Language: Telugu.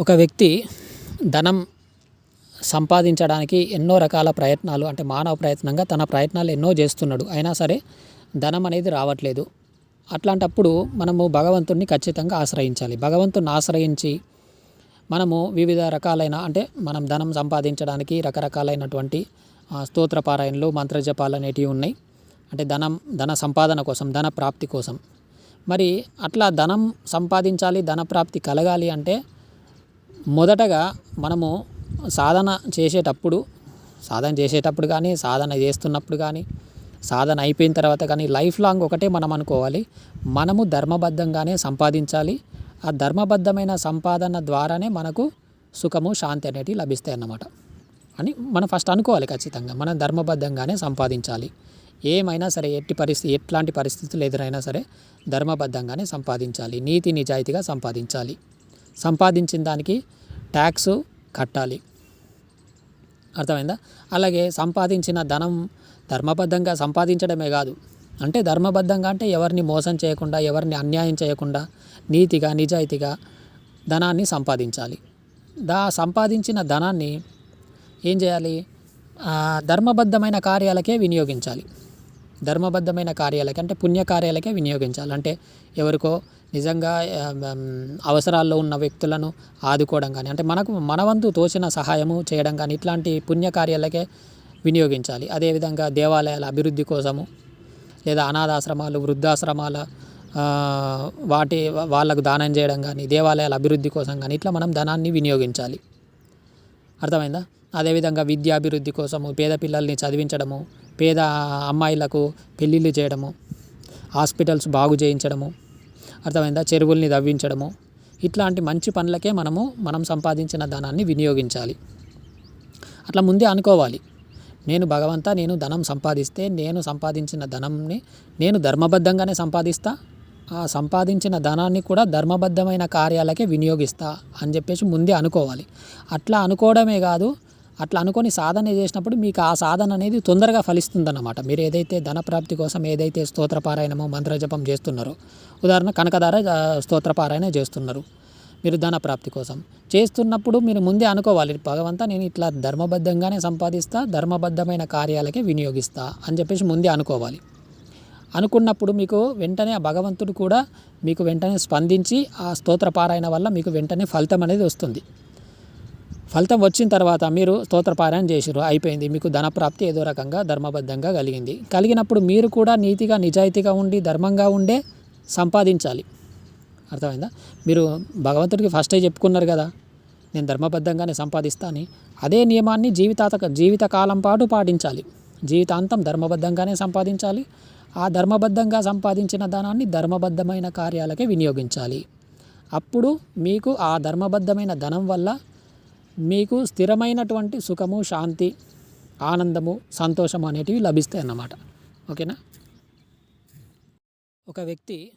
ఒక వ్యక్తి ధనం సంపాదించడానికి ఎన్నో రకాల ప్రయత్నాలు అంటే మానవ ప్రయత్నంగా తన ప్రయత్నాలు ఎన్నో చేస్తున్నాడు. అయినా సరే ధనం అనేది రావట్లేదు. అట్లాంటప్పుడు మనము భగవంతుడిని ఖచ్చితంగా ఆశ్రయించాలి. భగవంతుని ఆశ్రయించి మనము వివిధ రకాలైన అంటే మనం ధనం సంపాదించడానికి రకరకాలైనటువంటి స్తోత్రపారాయణలు మంత్రజపాలు అనేటివి ఉన్నాయి. అంటే ధనం ధన సంపాదన కోసం ధన ప్రాప్తి కోసం. మరి అట్లా ధనం సంపాదించాలి ధన ప్రాప్తి కలగాలి అంటే మొదటగా మనము సాధన చేసేటప్పుడు సాధన చేసేటప్పుడు కానీ సాధన చేస్తున్నప్పుడు కానీ సాధన అయిపోయిన తర్వాత కానీ లైఫ్ లాంగ్ ఒకటే మనం అనుకోవాలి. మనము ధర్మబద్ధంగానే సంపాదించాలి. ఆ ధర్మబద్ధమైన సంపాదన ద్వారానే మనకు సుఖము శాంతి అనేటివి లభిస్తాయి అన్నమాట. అని మనం ఫస్ట్ అనుకోవాలి ఖచ్చితంగా. మనం ధర్మబద్ధంగానే సంపాదించాలి. ఏమైనా సరే ఎట్టి పరిస్థితి ఎట్లాంటి పరిస్థితులు ఎదురైనా సరే ధర్మబద్ధంగానే సంపాదించాలి. నీతి నిజాయితీగా సంపాదించాలి. సంపాదించిన దానికి ట్యాక్స్ కట్టాలి. అర్థమైందా? అలాగే సంపాదించిన ధనం ధర్మబద్ధంగా సంపాదించడమే కాదు. అంటే ధర్మబద్ధంగా అంటే ఎవరిని మోసం చేయకుండా ఎవరిని అన్యాయం చేయకుండా నీతిగా నిజాయితీగా ధనాన్ని సంపాదించాలి. దా సంపాదించిన ధనాన్ని ఏం చేయాలి? ధర్మబద్ధమైన కార్యాలకే వినియోగించాలి. ధర్మబద్ధమైన కార్యాలకి అంటే పుణ్యకార్యాలకే వినియోగించాలి. అంటే ఎవరికో నిజంగా అవసరాల్లో ఉన్న వ్యక్తులను ఆదుకోవడం కానీ అంటే మనకు మనవంతు తోచిన సహాయము చేయడం కానీ ఇట్లాంటి పుణ్యకార్యాలకే వినియోగించాలి. అదేవిధంగా దేవాలయాల అభివృద్ధి కోసము లేదా అనాథాశ్రమాలు వృద్ధాశ్రమాల వాటి వాళ్ళకు దానం చేయడం కానీ దేవాలయాల అభివృద్ధి కోసం కానీ ఇట్లా మనం ధనాన్ని వినియోగించాలి. అర్థమైందా? అదేవిధంగా విద్యాభివృద్ధి కోసము పేద పిల్లల్ని చదివించడము పేద అమ్మాయిలకు పెళ్ళిళ్ళు చేయడము హాస్పిటల్స్ బాగు చేయించడము అర్థమైందా? చెరువుల్ని తవ్వించడము. ఇట్లాంటి మంచి పనులకే మనము మనం సంపాదించిన ధనాన్ని వినియోగించాలి. అట్లా ముందే అనుకోవాలి. నేను భగవంతా నేను ధనం సంపాదిస్తే నేను సంపాదించిన ధనంని నేను ధర్మబద్ధంగానే సంపాదిస్తా ఆ సంపాదించిన ధనాన్ని కూడా ధర్మబద్ధమైన కార్యాలకే వినియోగిస్తా అని చెప్పేసి ముందే అనుకోవాలి. అట్లా అనుకోవడమే కాదు అట్లా అనుకొని సాధన చేసినప్పుడు మీకు ఆ సాధన అనేది తొందరగా ఫలిస్తుందన్నమాట. మీరు ఏదైతే ధన ప్రాప్తి కోసం ఏదైతే స్తోత్రపారాయణమో మంత్రజపం చేస్తున్నారో ఉదాహరణ కనకధార స్తోత్రపారాయణ చేస్తున్నారు మీరు ధన ప్రాప్తి కోసం. చేస్తున్నప్పుడు మీరు ముందే అనుకోవాలి భగవంతా నేను ఇట్లా ధర్మబద్ధంగానే సంపాదిస్తా ధర్మబద్ధమైన కార్యాలకే వినియోగిస్తా అని చెప్పేసి ముందే అనుకోవాలి. అనుకున్నప్పుడు మీకు వెంటనే ఆ భగవంతుడు కూడా మీకు వెంటనే స్పందించి ఆ స్తోత్రపారాయణ వల్ల మీకు వెంటనే ఫలితం అనేది వస్తుంది. ఫలితం వచ్చిన తర్వాత మీరు స్తోత్రపారాయణ చేసిరు అయిపోయింది. మీకు ధనప్రాప్తి ఏదో రకంగా ధర్మబద్ధంగా కలిగింది. కలిగినప్పుడు మీరు కూడా నీతిగా నిజాయితీగా ఉండి ధర్మంగా ఉండే సంపాదించాలి. అర్థమైందా? మీరు భగవంతుడికి ఫస్టే చెప్పుకున్నారు కదా నేను ధర్మబద్ధంగానే సంపాదిస్తాను. అదే నియమాన్ని జీవితాత జీవితకాలం పాటు పాటించాలి. జీవితాంతం ధర్మబద్ధంగానే సంపాదించాలి. ఆ ధర్మబద్ధంగా సంపాదించిన ధనాన్ని ధర్మబద్ధమైన కార్యాలకే వినియోగించాలి. అప్పుడు మీకు ఆ ధర్మబద్ధమైన ధనం వల్ల మీకు స్థిరమైనటువంటి సుఖము శాంతి ఆనందము సంతోషం అనేటివి లభిస్తాయి అన్నమాట ఓకేనా? ఒక వ్యక్తి